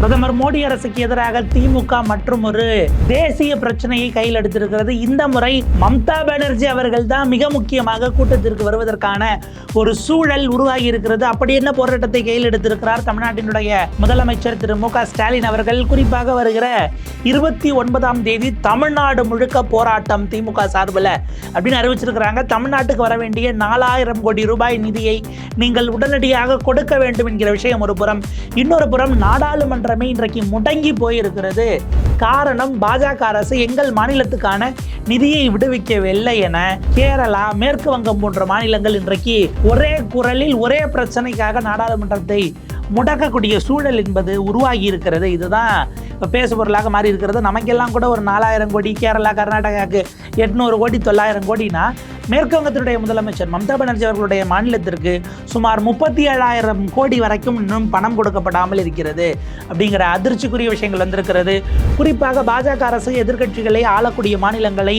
பிரதமர் மோடி அரசுக்கு எதிராக திமுக மற்றும் ஒரு தேசிய பிரச்சனையை கையில் எடுத்திருக்கிறது. இந்த முறை மம்தா பானர்ஜி அவர்கள் தான் மிக முக்கியமாக கூட்டத்திற்கு வருவதற்கான ஒரு சூழல் உருவாகி இருக்கிறது. அப்படி என்ன போராட்டத்தை கையில் எடுத்திருக்கிறார் தமிழ்நாட்டினுடைய முதலமைச்சர் திரு மு க ஸ்டாலின் அவர்கள்? குறிப்பாக வருகிற இருபத்தி ஒன்பதாம் தேதி தமிழ்நாடு முழுக்க போராட்டம் திமுக சார்பில் அப்படின்னு அறிவிச்சிருக்கிறாங்க. தமிழ்நாட்டுக்கு வர வேண்டிய நாலாயிரம் கோடி ரூபாய் நிதியை நீங்கள் உடனடியாக கொடுக்க வேண்டும் என்கிற விஷயம் ஒரு புறம். இன்னொரு புறம் நாடாளுமன்றமே இன்றைக்கு முடங்கி போயிருக்கிறது. காரணம் பாஜக அரசு எங்கள் மாநிலத்துக்கான நிதியை விடுவிக்கவில்லை என கேரளா மேற்கு வங்கம் போன்ற மாநிலங்கள் இன்றைக்கு ஒரே குரலில் ஒரே பிரச்சனைக்காக நாடாளுமன்றத்தை முடக்கக்கூடிய சூழல் என்பது உருவாகி இருக்கிறது. இதுதான் இப்போ பேசு பொருளாக மாறி இருக்கிறது. நமக்கெல்லாம் கூட ஒரு நாலாயிரம் கோடி கேரளா கர்நாடகாவுக்கு எட்நூறு கோடி தொள்ளாயிரம் கோடினா மேற்குவங்கத்தினுடைய முதலமைச்சர் மம்தா பானர்ஜி அவர்களுடைய மாநிலத்திற்கு சுமார் முப்பத்தி ஏழாயிரம் கோடி வரைக்கும் இன்னும் பணம் கொடுக்கப்படாமல் இருக்கிறது. அப்படிங்கிற அதிர்ச்சிக்குரிய விஷயங்கள் வந்திருக்கிறது. குறிப்பாக பாஜக அரசு எதிர்க்கட்சிகளை ஆளக்கூடிய மாநிலங்களை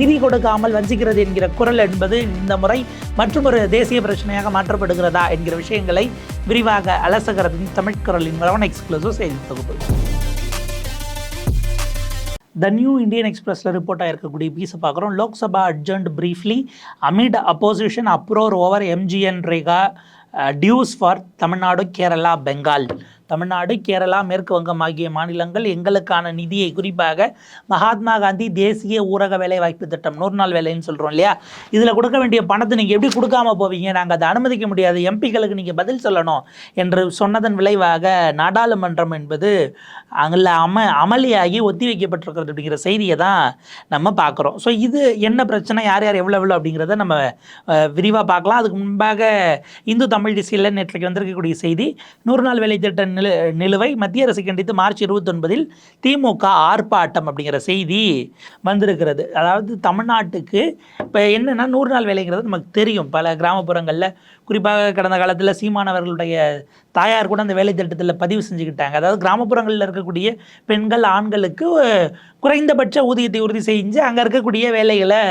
நிதி கொடுக்காமல் வஞ்சிக்கிறது என்கிற குரல் என்பது இந்த முறை மற்றும் ஒரு தேசிய பிரச்சனையாக மாற்றப்படுகிறதா என்கிற விஷயங்களை விரிவாக அலசுகிறது தமிழ்குரலின் வரவன் எக்ஸ்க்ளூசிவ் செய்தி தொகுப்பு. த நியூ இந்தியன் எக்ஸ்பிரஸில் ரிப்போர்ட் ஆகிருக்கக்கூடிய பீஸை பார்க்குறோம். Lok Sabha adjourned briefly amid opposition uproar over MGNREGA dues for Tamil Nadu Kerala Bengal Tamil Nadu Kerala மேற்கு வங்கம் ஆகிய மாநிலங்கள் எங்களுக்கான நிதியை குறிப்பாக மகாத்மா காந்தி தேசிய ஊரக வேலைவாய்ப்பு திட்டம் நூறு நாள் வேலைன்னு சொல்கிறோம் இல்லையா? இதில் கொடுக்க வேண்டிய பணத்தை நீங்கள் எப்படி கொடுக்காம போவீங்க? நாங்கள் அதை அனுமதிக்க முடியாது. எம்பிக்களுக்கு நீங்கள் பதில் சொல்லணும் என்று சொன்னதன் விளைவாக நாடாளுமன்றம் என்பது அங்கே அம அமளியாகி ஒத்தி வைக்கப்பட்டிருக்கிறது அப்படிங்கிற செய்தியை தான் நம்ம பார்க்குறோம். ஸோ இது என்ன பிரச்சனை? யார் யார் எவ்வளோ எவ்வளோ அப்படிங்கிறத நம்ம விரிவாக பார்க்கலாம். அதுக்கு முன்பாக இந்து தமிழ் திசையில் நேற்றைக்கு வந்திருக்கக்கூடிய செய்தி நூறு நாள் வேலை திட்டம் நிலு நிலுவை மத்திய அரசு கண்டித்து மார்ச் இருபத்தொன்பதில் திமுக ஆர்ப்பாட்டம் அப்படிங்கிற செய்தி வந்திருக்கிறது. அதாவது தமிழ்நாட்டுக்கு இப்போ என்னென்னா நூறு நாள் வேலைங்கிறது நமக்கு தெரியும். பல கிராமப்புறங்களில் குறிப்பாக கடந்த காலத்தில் சீமானவர்களுடைய தாயார் கூட அந்த வேலை திட்டத்தில் பதிவு செஞ்சுக்கிட்டாங்க. அதாவது கிராமப்புறங்களில் இருக்கக்கூடிய பெண்கள் ஆண்களுக்கு குறைந்தபட்ச ஊதியத்தை உறுதி செஞ்சு அங்கே இருக்கக்கூடிய வேலைகளை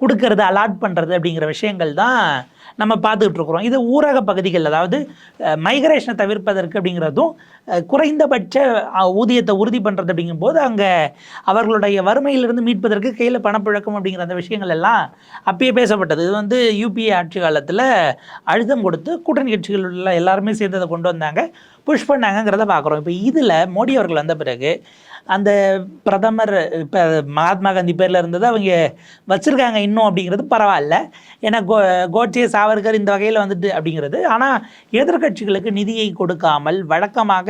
கொடுக்கறது அலாட் பண்ணுறது அப்படிங்கிற விஷயங்கள் தான் நம்ம பார்த்துக்கிட்டு இருக்கிறோம் இது ஊரக பகுதிகள் அதாவது மைக்ரேஷனை தவிர்ப்பதற்கு அப்படிங்கிறதும் குறைந்தபட்ச ஊதியத்தை உறுதி பண்ணுறது அப்படிங்கும்போது அங்கே அவர்களுடைய வறுமையிலிருந்து மீட்பதற்கு கையில் பணப்புழக்கம் அப்படிங்கிற அந்த விஷயங்கள் எல்லாம் அப்பயே பேசப்பட்டது. இது வந்து யூபிஏ ஆட்சி காலத்தில் அழுத்தம் கொடுத்து கூட்டணி கட்சிகள் உள்ள எல்லாருமே சேர்ந்து அதை கொண்டு வந்தாங்க. புஷ் பண்ணாங்கங்கிறத பார்க்குறோம். இப்போ இதில் மோடி அவர்கள் வந்த பிறகு அந்த பிரதமர் இப்போ மகாத்மா காந்தி பேரில் இருந்தது அவங்க வச்சுருக்காங்க இன்னும் அப்படிங்கிறது பரவாயில்ல. ஏன்னா கோ கோட்சே சாவர்கர் இந்த வகையில் வந்துட்டு அப்படிங்கிறது. ஆனால் எதிர்க்கட்சிகளுக்கு நிதியை கொடுக்காமல் வழக்கமாக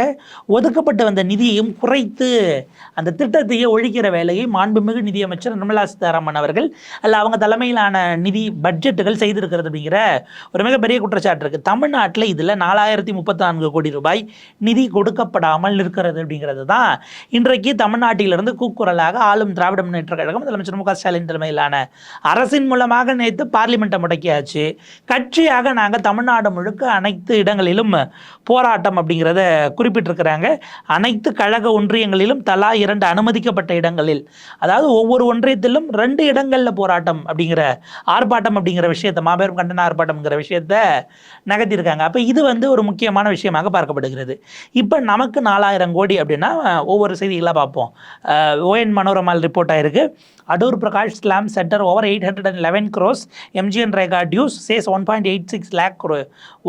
ஒதுக்கப்பட்டு வந்த நிதியையும் குறைத்து அந்த திட்டத்தையே ஒழிக்கிற வேலையை மாண்புமிகு நிதியமைச்சர் நிர்மலா சீதாராமன் அவர்கள் அல்ல அவங்க தலைமையிலான நிதி பட்ஜெட்டுகள் செய்திருக்கிறது அப்படிங்கிற ஒரு மிகப்பெரிய குற்றச்சாட்டு இருக்குது தமிழ்நாட்டில் இதில் நாலாயிரத்தி முப்பத்தி நான்கு கோடி ரூபாய் நிதி கொடுக்கப்படாமல் இருக்கிறது அப்படிங்கிறது தான் இன்றைக்கு தமிழ்நாட்டிலிருந்து கூக்குரலாக ஆளும் திராவிட முன்னேற்ற கழகம் முதலமைச்சர் மு க ஸ்டாலின் தலைமையிலான அரசின் மூலமாக நேற்று பார்லிமெண்ட்டை முடக்கியாச்சு. கட்சியாக நாங்கள் தமிழ்நாடு முழுக்க அனைத்து இடங்களிலும் போராட்டம் அப்படிங்கிறத குறிப்பிட்டிருக்கிறாங்க. அனைத்து கழக ஒன்றியங்களிலும் தலா இரண்டு அனுமதிக்கப்பட்ட இடங்களில் அதாவது ஒவ்வொரு ஒன்றியத்திலும் ரெண்டு இடங்களில் போராட்டம் அப்படிங்கிற ஆர்ப்பாட்டம் அப்படிங்கிற விஷயத்தை மாபெரும் கண்டன ஆர்ப்பாட்டம்ங்கிற விஷயத்த நகர்த்தியிருக்காங்க. அப்போ இது வந்து ஒரு முக்கியமான விஷயமாக பார்க்கப்படுகிறது. இப்போ நமக்கு நாலாயிரம் கோடி அப்படின்னா ஒவ்வொரு செய்திகளாக பார்ப்போம். ஓஎன் மனோரமால் ரிப்போர்ட் ஆயிருக்கு. Adoor Prakash slam centre over eight hundred and eleven crores MGNREGA dues says one point eight six lakh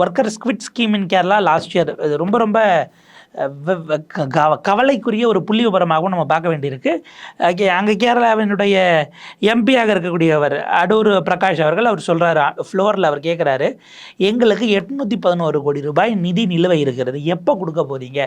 worker squad scheme in Kerala last year இது ரொம்ப ரொம்ப கவலைக்குரிய ஒரு புள்ளி விபரமாகவும் நம்ம பார்க்க வேண்டியிருக்கு. அங்கே அங்கே கேரளாவினுடைய எம்பியாக இருக்கக்கூடியவர் அடூர் பிரகாஷ் அவர்கள் அவர் சொல்கிறாரு ஃப்ளோரில் அவர் கேட்குறாரு எங்களுக்கு எட்நூற்றி பதினோரு கோடி ரூபாய் நிதி நிலுவை இருக்கிறது. எப்போ கொடுக்க போகிறீங்க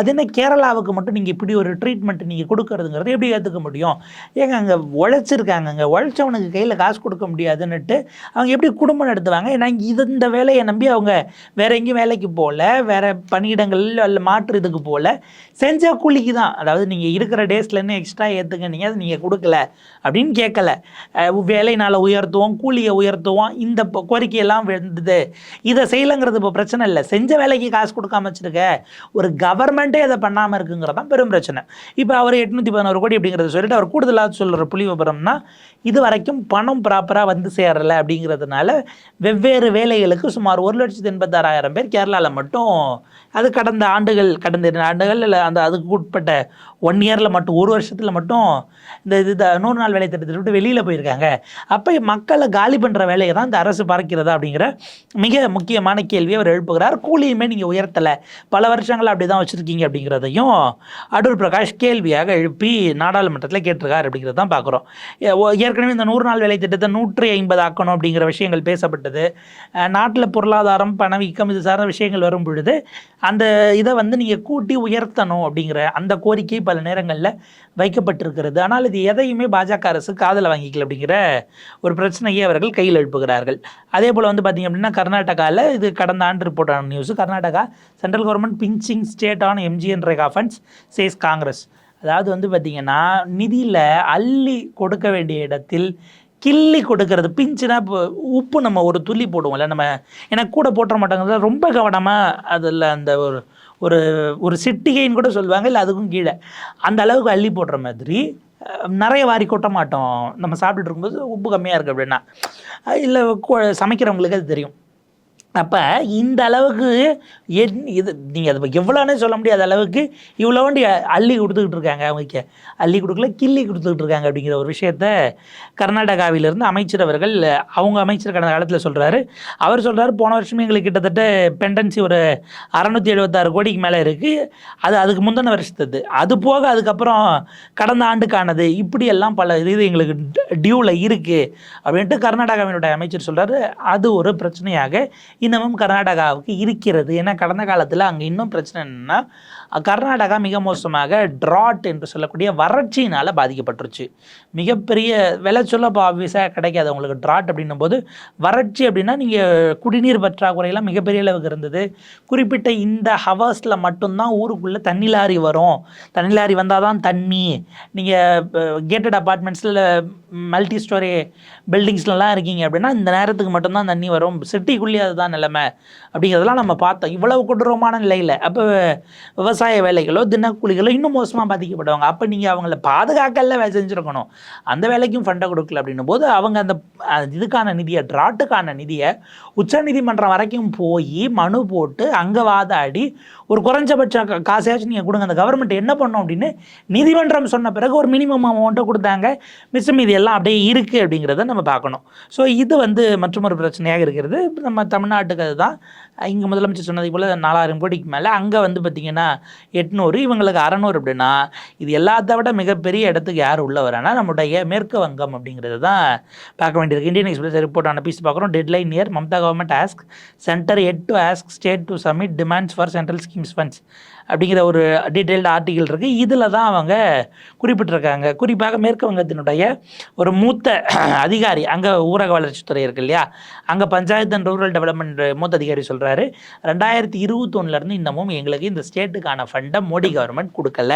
அது என்ன கேரளாவுக்கு மட்டும் நீங்கள் இப்படி ஒரு ட்ரீட்மெண்ட் நீங்கள் கொடுக்கறதுங்கிறது எப்படி ஏற்றுக்க முடியும்? ஏங்க அங்கே உழைச்சிருக்காங்க அங்கே உழைச்சவனுக்கு கையில் காசு கொடுக்க முடியாதுன்னுட்டு அவங்க எப்படி குடும்பம் நடத்துவாங்க? ஏன்னா இது இந்த வேலையை நம்பி அவங்க வேற எங்கேயும் வேலைக்கு போகல. வேற பணியிடங்கள் அல்ல மாற்று இதுக்கு போல செஞ்ச கூலிக்கு தான் அதாவது நீங்கள் இருக்கிற டேஸ்லேருந்து எக்ஸ்ட்ரா ஏற்றுங்க நீங்கள் அது நீங்கள் கொடுக்கல அப்படின்னு கேட்கல. வேலையினால் வேலை நாளை உயர்த்துவோம் கூலியை உயர்த்துவோம் இந்த கோரிக்கையெல்லாம் விழுந்தது. இதை செய்யலைங்கிறது இப்போ பிரச்சனை இல்லை. செஞ்ச வேலைக்கு காசு கொடுக்காம வச்சிருக்க ஒரு கவர்மெண்ட்டே அதை பண்ணாமல் இருக்குங்கிறது தான் பெரும் பிரச்சனை. இப்போ அவர் எட்நூற்றி பதினோரு கோடி அப்படிங்கிறத சொல்லிட்டு அவர் கூடுதலாக சொல்கிற புள்ளி விபரம்னா இது வரைக்கும் பணம் ப்ராப்பராக வந்து சேரலை அப்படிங்கிறதுனால வெவ்வேறு வேலைகளுக்கு சுமார் ஒரு லட்சத்து எண்பத்தாறாயிரம் பேர் கேரளாவில் மட்டும் அது கடந்த ஆண்டுகள் கடந்த இரண்டு ஆண்டுகள் இல்லை அந்த அதுக்கு உட்பட்ட ஒன் இயரில் மட்டும் ஒரு வருஷத்தில் மட்டும் இந்த இது நூறு நாள் வேலை திட்டத்தை விட்டு வெளியில் போயிருக்காங்க. அப்போ மக்களை காலி பண்ணுற வேலையை தான் இந்த அரசு பார்க்கிறதா அப்படிங்கிற மிக முக்கியமான கேள்வியை அவர் எழுப்புகிறார். கூலியுமே நீங்கள் உயர்த்தலை. பல வருஷங்கள் அப்படி தான் வச்சுருக்கீங்க அப்படிங்கிறதையும் அடூர் பிரகாஷ் கேள்வியாக எழுப்பி நாடாளுமன்றத்தில் கேட்டிருக்கார் அப்படிங்கிறது தான் பார்க்குறோம். ஏற்கனவே இந்த நூறு நாள் வேலை திட்டத்தை நூற்றி ஐம்பது ஆக்கணும் அப்படிங்கிற விஷயங்கள் பேசப்பட்டது. நாட்டில் பொருளாதாரம் பணவீக்கம் இது சார்ந்த விஷயங்கள் வரும் பொழுது அந்த இதை வந்து நீங்கள் கூட்டி உயர்த்தணும் அப்படிங்கிற அந்த கோரிக்கை பல நேரங்களில் வைக்கப்பட்டிருக்கிறது. ஆனால் இது எதையுமே பாஜக அரசு காதலை வாங்கிக்கல அப்படிங்கிற ஒரு பிரச்சனையை அவர்கள் கையில் எழுப்புகிறார்கள். அதே போல் வந்து பார்த்திங்க அப்படின்னா கர்நாடகாவில் இது கடந்த ஆண்டு ரிப்போர்ட் ஆன news Karnataka central government pinching state on MGNREGA funds says Congress அதாவது வந்து பார்த்திங்கன்னா நிதியில் அள்ளி கொடுக்க வேண்டிய இடத்தில் கிள்ளி கொடுக்கறது பிஞ்சுனா இப்போ உப்பு நம்ம ஒரு துள்ளி போடுவோம்ல நம்ம ஏன்னா கூட போட்டுற மாட்டாங்க. ரொம்ப கவனமாக அதில் அந்த ஒரு ஒரு ஒரு சிட்டிகைன்னு கூட சொல்லுவாங்க இல்லை அதுக்கும் கீழே. அந்த அளவுக்கு அள்ளி போடுற மாதிரி நிறைய வாரி கொட்ட மாட்டோம். நம்ம சாப்பிட்டுட்டு இருக்கும்போது உப்பு கம்மியாக இருக்குது அப்படின்னா. இல்லை சமைக்கிறவங்களுக்கு அது தெரியும். அப்போ இந்த அளவுக்கு என் இது நீங்கள் அது எவ்வளோன்னு சொல்ல முடியாத அளவுக்கு இவ்வளோ வண்டி அள்ளி கொடுத்துக்கிட்டு இருக்காங்க அவங்க. அள்ளி கொடுக்கல கிள்ளி கொடுத்துக்கிட்டு இருக்காங்க அப்படிங்கிற ஒரு விஷயத்த கர்நாடகாவிலிருந்து அமைச்சர் அவர்கள் அவங்க அமைச்சர் கடந்த காலத்தில் சொல்கிறாரு அவர் சொல்கிறாரு போன வருஷமே எங்களுக்கு கிட்டத்தட்ட பெண்டன்சி ஒரு அறநூற்றி எழுபத்தாறு கோடிக்கு மேலே இருக்குது அது அதுக்கு முந்தின வருஷத்தது. அது போக அதுக்கப்புறம் கடந்த ஆண்டுக்கானது இப்படியெல்லாம் பல இது எங்களுக்கு டியூவில் இருக்குது அப்படின்ட்டு கர்நாடகாவினுடைய அமைச்சர் சொல்கிறாரு அது ஒரு பிரச்சனையாக இன்னமும் கர்நாடகாவுக்கு இருக்கிறது. ஏன்னா கடந்த காலத்தில் அங்கே இன்னும் பிரச்சனை என்னென்னா கர்நாடகா மிக மோசமாக ட்ராட் என்று சொல்லக்கூடிய வறட்சியினால் பாதிக்கப்பட்டுருச்சு. மிகப்பெரிய விலை சொல்ல ஆப்வியஸாக கிடைக்காது உங்களுக்கு. ட்ராட் அப்படின்னும் போது வறட்சி அப்படின்னா நீங்கள் குடிநீர் பற்றாக்குறையெல்லாம் மிகப்பெரிய அளவுக்கு இருந்தது. குறிப்பிட்ட இந்த ஹவர்ஸில் மட்டும்தான் ஊருக்குள்ளே தண்ணி லாரி வரும். தண்ணி லாரி வந்தால் தான் தண்ணி நீங்கள் கேட்டட் அப்பார்ட்மெண்ட்ஸில் மல்டி ஸ்டோரி பில்டிங்ஸ்லலாம் இருக்கீங்க அப்படின்னா இந்த நேரத்துக்கு மட்டும்தான் தண்ணி வரும். சிட்டிக்குள்ளேயே அதுதான் நிலைமை. அப்படிங்கிறதெல்லாம் நம்ம பார்த்தோம். இவ்வளவு கொடூரமான நிலையில். அப்போ விவசாய விவசாய வேலைகளோ தினக்கூலிகளோ இன்னும் மோசமாக பாதிக்கப்படுவாங்க. அப்போ நீங்கள் அவங்கள பாதுகாக்கல வேலை செஞ்சுருக்கணும். அந்த வேலைக்கும் ஃபண்டை கொடுக்கல அப்படின்னும் போது அவங்க அந்த இதுக்கான நிதியை ட்ராட்டுக்கான நிதியை உச்சநீதிமன்றம் வரைக்கும் போய் மனு போட்டு அங்கே வாதாடி ஒரு குறைஞ்சபட்ச காசையாச்சும் நீங்கள் கொடுங்க. அந்த கவர்மெண்ட் என்ன பண்ணோம் அப்படின்னு நீதிமன்றம் சொன்ன பிறகு ஒரு மினிமம் அமௌண்ட்டை கொடுத்தாங்க. மிச்சம் இது எல்லாம் அப்படியே இருக்குது அப்படிங்கிறத நம்ம பார்க்கணும். ஸோ இது வந்து மற்றொரு பிரச்சனையாக இருக்கிறது. நம்ம தமிழ்நாட்டுக்கு அதுதான். இங்கே முதலமைச்சர் சொன்னது போல் நாலாயிரம் கோடிக்கு மேலே. அங்கே வந்து பார்த்திங்கன்னா எட்நூறு இவங்களுக்கு அறநூறு அப்படின்னா இது எல்லாத்த விட மிகப்பெரிய இடத்துக்கு யார் உள்ள வரானா நம்முடைய மேற்கு வங்கம் அப்படிங்கிறது தான் பார்க்க வேண்டியிருக்கு. இந்தியன் எக்ஸ்பிரஸ் ரிப்போர்ட் ஆன பீஸ் பார்க்குறோம். Deadline year Mamata government ask centre ed to ask state to submit demands for central scheme things once அப்படிங்கிற ஒரு டீட்டெயில்டு ஆர்டிகிள் இருக்குது இதில் தான் அவங்க குறிப்பிட்டிருக்காங்க. குறிப்பாக மேற்கு வங்கத்தினுடைய ஒரு மூத்த அதிகாரி அங்கே ஊரக வளர்ச்சித்துறை இருக்கு இல்லையா? அங்கே பஞ்சாயத்து அண்ட் ரூரல் டெவலப்மெண்ட் மூத்த அதிகாரி சொல்கிறாரு ரெண்டாயிரத்தி இருபத்தொன்னுலேருந்து இன்னமும் எங்களுக்கு இந்த ஸ்டேட்டுக்கான ஃபண்டை மோடி கவர்மெண்ட் கொடுக்கல.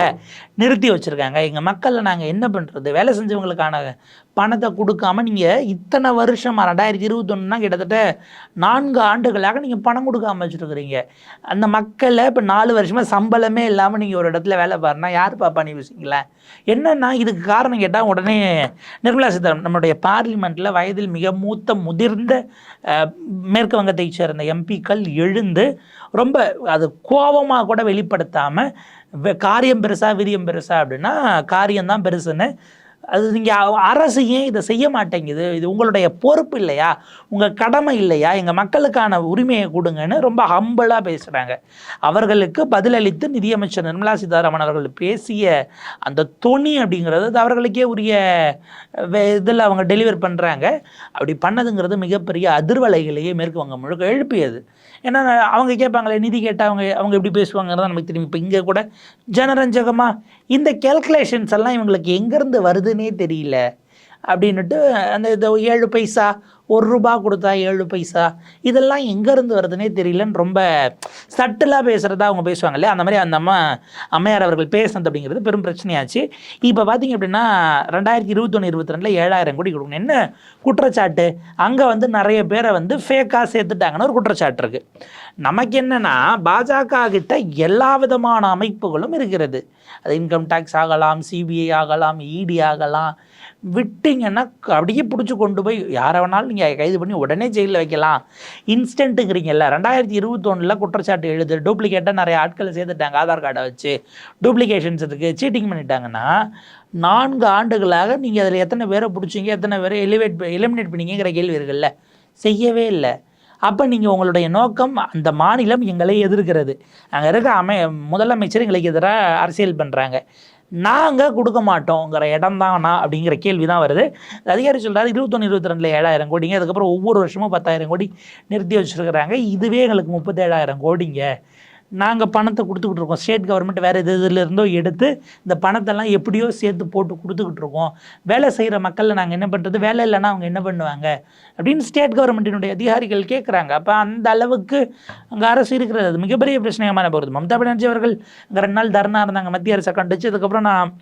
நிறுத்தி வச்சுருக்காங்க. எங்கள் மக்களில் நாங்கள் என்ன பண்ணுறது வேலை செஞ்சவங்களுக்கான பணத்தை கொடுக்காம நீங்கள் இத்தனை வருஷமாக ரெண்டாயிரத்தி இருபத்தொன்னுனா கிட்டத்தட்ட நான்கு ஆண்டுகளாக நீங்கள் பணம் கொடுக்காம வச்சுருக்குறீங்க. அந்த மக்களை இப்போ நாலு வருஷமாக சம்பளமே இல்லாமல் நீங்கள் ஒரு இடத்துல வேலை பாருனா யார் பாப்பா நீ யோசிங்களேன்? என்னென்னா இதுக்கு காரணம் கேட்டால் உடனே நிர்மலா சீதாராமன் நம்மளுடைய பார்லிமெண்ட்டில் வயதில் மிக மூத்த முதிர்ந்த மேற்கு வங்கத்தை சேர்ந்த எம்பிக்கள் எழுந்து ரொம்ப அது கோபமாக கூட வெளிப்படுத்தாமல் காரியம் பெருசா விரியம் பெருசா அப்படின்னா காரியம்தான் பெருசுன்னு அது நீங்கள் அரசு ஏன் இதை செய்ய மாட்டேங்குது? இது உங்களுடைய பொறுப்பு இல்லையா? உங்கள் கடமை இல்லையா? எங்கள் மக்களுக்கான உரிமையை கொடுங்கன்னு ரொம்ப ஹம்பிளாக பேசுகிறாங்க அவர்களுக்கு பதிலளித்து நிதியமைச்சர் நிர்மலா சீதாராமன் அவர்கள் பேசிய அந்த துணி அப்படிங்கிறது அது அவர்களுக்கே உரிய இதில் அவங்க டெலிவர் பண்ணுறாங்க அப்படி பண்ணதுங்கிறது மிகப்பெரிய அதிர்வலைகளையே மேற்கு வங்க முழுக்க எழுப்பியது. ஏன்னா அவங்க கேட்பாங்களே நிதி கேட்டால் அவங்க அவங்க எப்படி பேசுவாங்கிறத நமக்கு தெரியும். இப்போ இங்கே கூட ஜனரஞ்சகமாக இந்த கேல்குலேஷன்ஸ் எல்லாம் இவங்களுக்கு எங்கேருந்து வருதுன்னே தெரியல. அப்படின்னுட்டு அந்த இந்த ஏழு பைசா ஒரு ரூபா கொடுத்தா ஏழு பைசா இதெல்லாம் எங்கேருந்து வருதுன்னே தெரியலன்னு ரொம்ப சட்டிலாக பேசுகிறதா அவங்க பேசுவாங்க இல்லையா? அந்த மாதிரி அந்த அம்மா அம்மையார் அவர்கள் பேசுனது அப்படிங்கிறது பெரும் பிரச்சனையாச்சு. இப்போ பார்த்தீங்க அப்படின்னா ரெண்டாயிரத்தி இருபத்தொன்று இருபத்தி ரெண்டில் ஏழாயிரம் கோடி கொடுக்கணும். என்ன குற்றச்சாட்டு? அங்கே வந்து நிறைய பேரை வந்து ஃபேக்காக சேர்த்துட்டாங்கன்னு ஒரு குற்றச்சாட்டு இருக்குது நமக்கு என்னென்னா பாஜக கிட்ட எல்லா விதமான அமைப்புகளும் இருக்கிறது. அது இன்கம் டேக்ஸ் ஆகலாம் சிபிஐ ஆகலாம் இடி ஆகலாம். விட்டிங்கன்னா அப்படியே பிடிச்சி கொண்டு போய் யாரை வேணாலும் நீங்கள் கைது பண்ணி உடனே ஜெயிலில் வைக்கலாம். இன்ஸ்டன்ட்டுங்கிறீங்கல்ல ரெண்டாயிரத்தி இருபத்தொன்னில் குற்றச்சாட்டு எழுது டூப்ளிகேட்டாக நிறைய ஆட்களை சேர்த்துட்டாங்க ஆதார் கார்டை வச்சு. டூப்ளிகேஷன்ஸ் இருக்குது சீட்டிங் பண்ணிட்டாங்கன்னா நான்கு ஆண்டுகளாக நீங்கள் அதில் எத்தனை பேரை பிடிச்சிங்க எத்தனை பேரை எலிவேட் எலிமினேட் பண்ணிங்கிற கேள்வி இருக்குல்ல. செய்யவே இல்லை. அப்போ நீங்கள் உங்களுடைய நோக்கம் அந்த மாநிலம் எங்களை எதிர்க்கிறது. அங்கே இருக்க அமை முதலமைச்சர் எங்களுக்கு எதிராக அரசியல் பண்ணுறாங்க நாங்கள் கொடுக்க மாட்டோங்கிற இடம் தானா அப்படிங்கிற கேள்வி தான் வருது. அதிகாரி சொல்கிறாரு இருபத்தொன்று இருபத்தி ரெண்டில் ஏழாயிரம் கோடிங்க. அதுக்கப்புறம் ஒவ்வொரு வருஷமும் பத்தாயிரம் கோடி நிறுத்தி வச்சுருக்கிறாங்க. இதுவே எங்களுக்கு முப்பத்தேழாயிரம் கோடிங்க. நாங்கள் பணத்தை கொடுத்துக்கிட்டு இருக்கோம் ஸ்டேட் கவர்மெண்ட் வேறு எது இதுல இருந்தோ எடுத்து இந்த பணத்தெல்லாம் எப்படியோ சேர்த்து போட்டு கொடுத்துக்கிட்டு இருக்கோம் வேலை செய்கிற மக்களில் நாங்கள் என்ன பண்ணுறது வேலை இல்லைன்னா அவங்க என்ன பண்ணுவாங்க? அப்படின்னு ஸ்டேட் கவர்மெண்ட்டினுடைய அதிகாரிகள் கேட்குறாங்க அப்போ அந்த அளவுக்கு அங்கே அரசு இருக்கிறது. அது மிகப்பெரிய பிரச்சனையமான போகிறது மம்தா பானர்ஜி அவர்கள் ரெண்டு நாள் தர்ணா இருந்தாங்க. மத்திய அரசை கண்டுச்சு அதுக்கப்புறம் நான்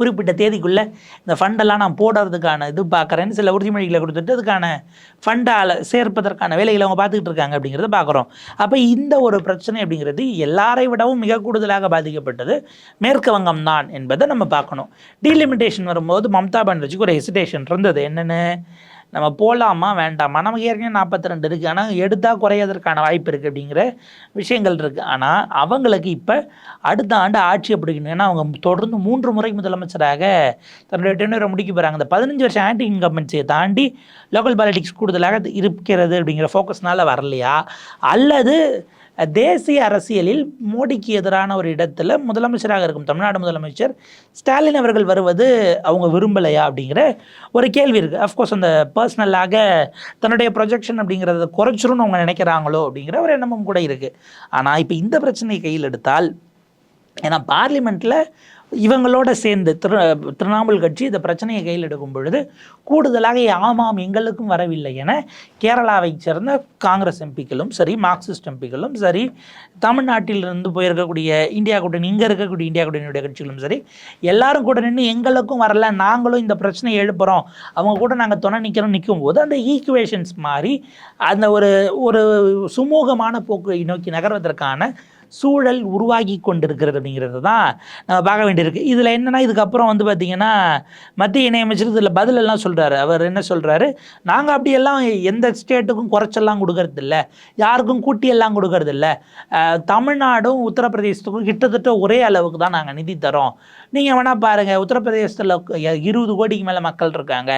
குறிப்பிட்ட தேதிக்குள்ளே இந்த ஃபண்டெல்லாம் நான் போடுறதுக்கான இது பார்க்குறேன்னு சில உறுதிமொழிகளை கொடுத்துட்டு அதுக்கான ஃபண்டால் சேர்ப்பதற்கான வேலைகளை அவங்க பார்த்துக்கிட்டு இருக்காங்க அப்படிங்கிறத பார்க்குறோம். அப்போ இந்த ஒரு பிரச்சனை அப்படிங்கிறது எல்லாரை விடவும் மிக கூடுதலாக பாதிக்கப்பட்டது மேற்கு வங்கம் தான் என்பதை நம்ம பார்க்கணும். டீலிமிட்டேஷன் வரும்போது மம்தா பானர்ஜிக்கு ஒரு ஹெசிடேஷன் இருந்தது. என்னென்னு? நம்ம போகலாமா வேண்டாமா? நமக்கு ஏற்கனவே நாற்பத்தி ரெண்டு இருக்குது ஆனால் எடுத்தால் குறையதற்கான வாய்ப்பு இருக்குது அப்படிங்கிற விஷயங்கள் இருக்குது ஆனால் அவங்களுக்கு இப்போ அடுத்த ஆண்டு ஆட்சி பிடிக்கணும். ஏன்னா அவங்க தொடர்ந்து மூன்று முறை முதலமைச்சராக தன்னுடைய டென்னரை முடிக்க போகிறாங்க இந்த பதினஞ்சு வருஷம் ஆன்டி இன்கம்பன்சியை தாண்டி லோக்கல் பாலிட்டிக்ஸ் கூடுதலாக இருக்கிறது அப்படிங்கிற ஃபோக்கஸ்னால் வரலையா? அல்லது தேசிய அரசியலில் மோடிக்கு எதிரான ஒரு இடத்துல முதலமைச்சராக இருக்கும் தமிழ்நாடு முதலமைச்சர் ஸ்டாலின் அவர்கள் வருவது அவங்க விரும்பலையா அப்படிங்கிற ஒரு கேள்வி இருக்குது அஃப்கோர்ஸ் அந்த பர்சனலாக தன்னுடைய ப்ரொஜெக்ஷன் அப்படிங்கிறத குறைச்சிரும்னு அவங்க நினைக்கிறாங்களோ அப்படிங்கிற ஒரு எண்ணமும் கூட இருக்குது ஆனால் இப்போ இந்த பிரச்சனையை கையில் எடுத்தால் ஏன்னா பார்லிமெண்ட்டில் இவங்களோட சேர்ந்து திரு திரிணாமுல் கட்சி இந்த பிரச்சனையை கையில் எடுக்கும் பொழுது கூடுதலாக ஆமாம் எங்களுக்கும் வரவில்லை என கேரளாவை சேர்ந்த காங்கிரஸ் எம்பிக்களும் சரி மார்க்சிஸ்ட் எம்பிக்களும் சரி தமிழ்நாட்டிலிருந்து போயிருக்கக்கூடிய இந்தியா கூட்டணி இங்கே இருக்கக்கூடிய இந்தியா கூட்டணியுடைய கட்சிகளும் சரி எல்லாரும் கூட நின்று எங்களுக்கும் வரல நாங்களும் இந்த பிரச்சனையை எழுப்புகிறோம் அவங்க கூட நாங்கள் துணை நிற்கிறோம் நிற்கும் போது அந்த ஈக்குவேஷன்ஸ் மாதிரி அந்த ஒரு ஒரு சுமூகமான போக்கை நோக்கி நகர்வதற்கான சூழல் உருவாகி கொண்டிருக்கிறது அப்படிங்கிறது தான் நம்ம பார்க்க வேண்டியிருக்கு. இதில் என்னென்னா இதுக்கப்புறம் வந்து பார்த்திங்கன்னா மத்திய இணையமைச்சர் இதில் பதிலெல்லாம் சொல்கிறாரு அவர் என்ன சொல்கிறாரு நாங்கள் அப்படியெல்லாம் எந்த ஸ்டேட்டுக்கும் குறைச்செல்லாம் கொடுக்கறதில்ல. யாருக்கும் கூட்டியெல்லாம் கொடுக்கறதில்ல. தமிழ்நாடும் உத்தரப்பிரதேசத்துக்கும் கிட்டத்தட்ட ஒரே அளவுக்கு தான் நாங்கள் நிதி தரோம். நீங்கள் வேணால் பாருங்கள் உத்தரப்பிரதேசத்தில் இருபது கோடிக்கு மேலே மக்கள் இருக்காங்க.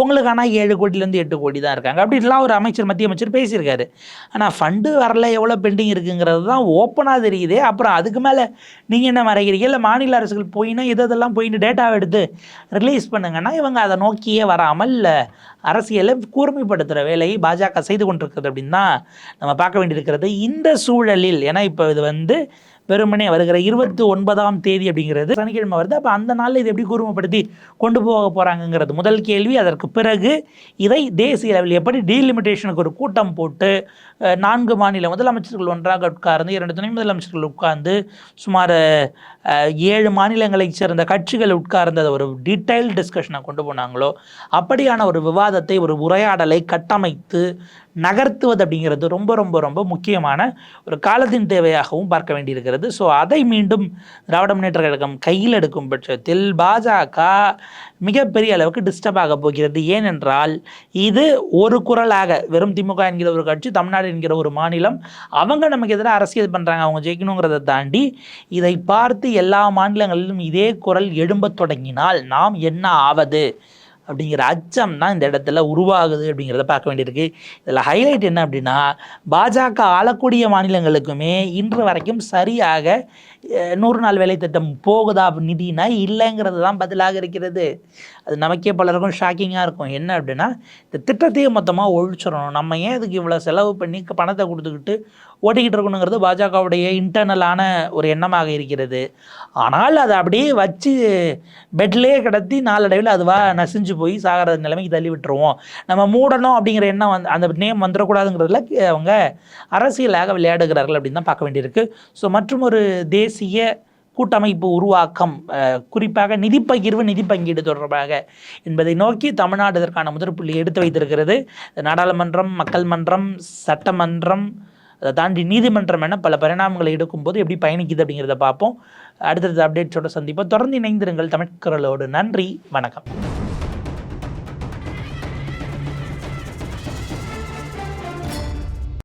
உங்களுக்கு ஆனால் ஏழு கோடியிலேருந்து எட்டு கோடி தான் இருக்காங்க. அப்படின்லாம் ஒரு அமைச்சர் மத்திய அமைச்சர் பேசியிருக்காரு. ஆனால் ஃபண்டு வரல எவ்வளோ பெண்டிங் இருக்குங்கிறது தான் ஓப்பனாக தெரியுது. அப்புறம் அதுக்கு மேலே நீங்கள் என்ன மறைக்கிறீங்க? இல்லை மாநில அரசுகள் போயினா இதெல்லாம் போயின்னு டேட்டாவை எடுத்து ரிலீஸ் பண்ணுங்கன்னா இவங்க அதை நோக்கியே வராமல் அரசியலை கூர்மைப்படுத்துகிற வேலையை பாஜக செய்து கொண்டிருக்கிறது அப்படின்னு தான் நம்ம பார்க்க வேண்டியிருக்கிறது. இந்த சூழலில் ஏன்னா இப்போ இது வந்து வெறுமனே வருகிற இருபத்தி ஒன்பதாம் தேதி அப்படிங்கிறது சனிக்கிழமை வருது. அப்போ அந்த நாளில் இதை எப்படி கூர்மைப்படுத்தி கொண்டு போக போகிறாங்கங்கிறது முதல் கேள்வி. அதற்கு பிறகு இதை தேசிய லெவலில் எப்படி டீலிமிட்டேஷனுக்கு ஒரு கூட்டம் போட்டு நான்கு மாநில முதலமைச்சர்கள் ஒன்றாக உட்கார்ந்து இரண்டு துணை முதலமைச்சர்கள் உட்கார்ந்து சுமார் ஏழு மாநிலங்களைச் சேர்ந்த கட்சிகள் உட்கார்ந்த ஒரு டீட்டெயில் டிஸ்கஷனை கொண்டு போனாங்களோ அப்படியான ஒரு விவாதத்தை ஒரு உரையாடலை கட்டமைத்து நகர்த்துவது அப்படிங்கிறது ரொம்ப ரொம்ப ரொம்ப முக்கியமான ஒரு காலத்தின் தேவையாகவும் பார்க்க வேண்டியிருக்கிறது. ஸோ அதை மீண்டும் திராவிட முன்னேற்ற கழகம் கையில் எடுக்கும் பட்சத்தில் பாஜக மிகப்பெரிய அளவுக்கு டிஸ்டர்ப் ஆக போகிறது. ஏனென்றால் இது ஒரு குரலாக வெறும் திமுக என்கிற ஒரு கட்சி தமிழ்நாடு என்கிற ஒரு மாநிலம் அவங்க நமக்கு எதிராக அரசியல் பண்ணுறாங்க அவங்க ஜெயிக்கணுங்கிறத தாண்டி இதை பார்த்து எல்லா மாநிலங்களிலும் இதே குரல் எழும்ப தொடங்கினால் நாம் என்ன ஆவது? அப்படிங்கிற அச்சம் தான் இந்த இடத்துல உருவாகுது அப்படிங்கிறத பார்க்க வேண்டியிருக்கு. இதில் ஹைலைட் என்ன அப்படின்னா பாஜக ஆளக்கூடிய மாநிலங்களுக்குமே இன்று வரைக்கும் சரியாக நூறு நாள் வேலை திட்டம் போகுதா நிதினா இல்லைங்கிறது தான் பதிலாக இருக்கிறது. அது நமக்கே பலருக்கும் ஷாக்கிங்காக இருக்கும். என்ன அப்படின்னா இந்த திட்டத்தையே மொத்தமாக ஒழிச்சிடணும். நம்ம ஏன் இதுக்கு இவ்வளோ செலவு பண்ணி பணத்தை கொடுத்துக்கிட்டு ஓட்டிக்கிட்டு இருக்கணுங்கிறது பாஜகவுடைய இன்டர்னலான ஒரு எண்ணமாக இருக்கிறது. ஆனால் அதை அப்படியே வச்சு பெட்லேயே கிடத்தி நாளடைவில் அதுவாக நசிஞ்சு போய் சாகிற நிலைமைக்கு தள்ளி விட்டுருவோம். நம்ம மூடணும் அப்படிங்கிற எண்ணம் வந்து அந்த நேம் வந்துடக்கூடாதுங்கிறதுல அவங்க அரசியலாக விளையாடுகிறார்கள் அப்படின்னு தான் பார்க்க வேண்டியிருக்கு. ஸோ மற்றும் ஒரு தேசிய கூட்டமைப்பு உருவாக்கம் குறிப்பாக நிதி பகிர்வு நிதி பங்கீடு தொடர்பாக என்பதை நோக்கி தமிழ்நாடு இதற்கான முதற்புள்ளி எடுத்து வைத்திருக்கிறது. நாடாளுமன்றம் மக்கள் மன்றம் சட்டமன்றம் அதை தாண்டி நீதிமன்றம் என பல பரிணாமங்களை எடுக்கும்போது எப்படி பயணிக்குது அப்படிங்கிறத பார்ப்போம். அடுத்தடுத்த அப்டேட்ஸோட சந்திப்போம். தொடர்ந்து இணைந்திருங்கள் தமிழ்கரலோடு. நன்றி. வணக்கம்.